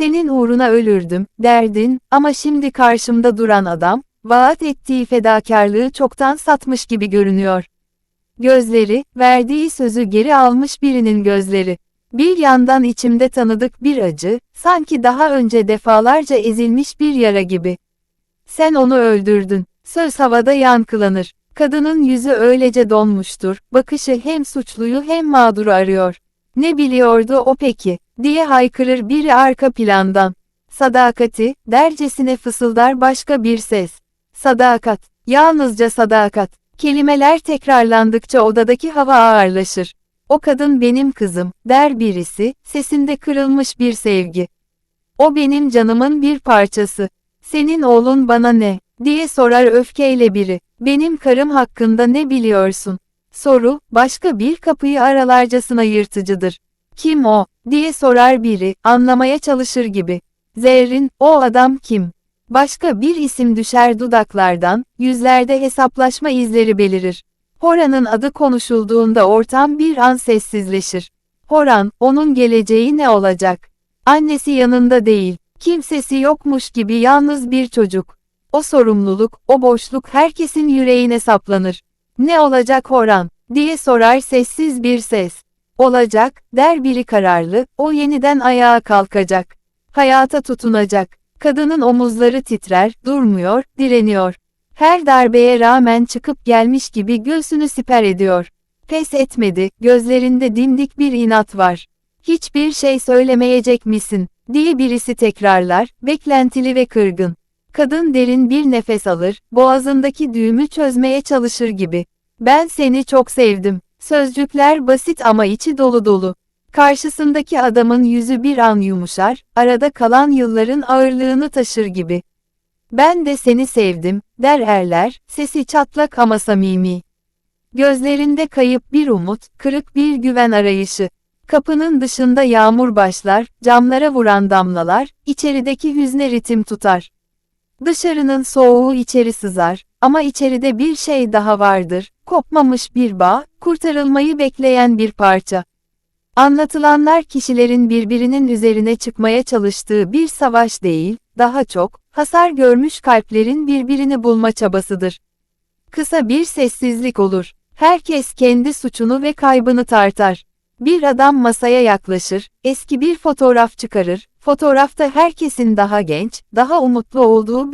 Senin uğruna ölürdüm, derdin, ama şimdi karşımda duran adam, vaat ettiği fedakarlığı çoktan satmış gibi görünüyor. Gözleri, verdiği sözü geri almış birinin gözleri. Bir yandan içimde tanıdık bir acı, sanki daha önce defalarca ezilmiş bir yara gibi. Sen onu öldürdün. Söz havada yankılanır. Kadının yüzü öylece donmuştur, bakışı hem suçluyu hem mağduru arıyor. Ne biliyordu o peki, diye haykırır biri arka plandan. Sadakati, dercesine fısıldar başka bir ses. Sadakat, yalnızca sadakat. Kelimeler tekrarlandıkça odadaki hava ağırlaşır. O kadın benim kızım, der birisi, sesinde kırılmış bir sevgi. O benim canımın bir parçası. Senin oğlun bana ne? diye sorar öfkeyle biri. Benim karım hakkında ne biliyorsun? Soru, başka bir kapıyı aralarcasına yırtıcıdır. Kim o? diye sorar biri, anlamaya çalışır gibi. Zerrin, o adam kim? Başka bir isim düşer dudaklardan, yüzlerde hesaplaşma izleri belirir. Horan'ın adı konuşulduğunda ortam bir an sessizleşir. Horan, onun geleceği ne olacak? Annesi yanında değil, kimsesi yokmuş gibi yalnız bir çocuk. O sorumluluk, o boşluk herkesin yüreğine saplanır. Ne olacak Horan? diye sorar sessiz bir ses. Olacak, der biri kararlı, o yeniden ayağa kalkacak. Hayata tutunacak. Kadının omuzları titrer, durmuyor, direniyor. Her darbeye rağmen çıkıp gelmiş gibi göğsünü siper ediyor. Pes etmedi, gözlerinde dimdik bir inat var. Hiçbir şey söylemeyecek misin, diye birisi tekrarlar, beklentili ve kırgın. Kadın derin bir nefes alır, boğazındaki düğümü çözmeye çalışır gibi. Ben seni çok sevdim. Sözcükler basit ama içi dolu dolu. Karşısındaki adamın yüzü bir an yumuşar, arada kalan yılların ağırlığını taşır gibi. Ben de seni sevdim, der erler, sesi çatlak ama samimi. Gözlerinde kayıp bir umut, kırık bir güven arayışı. Kapının dışında yağmur başlar, camlara vuran damlalar, içerideki hüzne ritim tutar. Dışarının soğuğu içeri sızar, ama içeride bir şey daha vardır, kopmamış bir bağ, kurtarılmayı bekleyen bir parça. Anlatılanlar kişilerin birbirinin üzerine çıkmaya çalıştığı bir savaş değil, daha çok, hasar görmüş kalplerin birbirini bulma çabasıdır. Kısa bir sessizlik olur. Herkes kendi suçunu ve kaybını tartar. Bir adam masaya yaklaşır, eski bir fotoğraf çıkarır, fotoğrafta herkesin daha genç, daha umutlu olduğu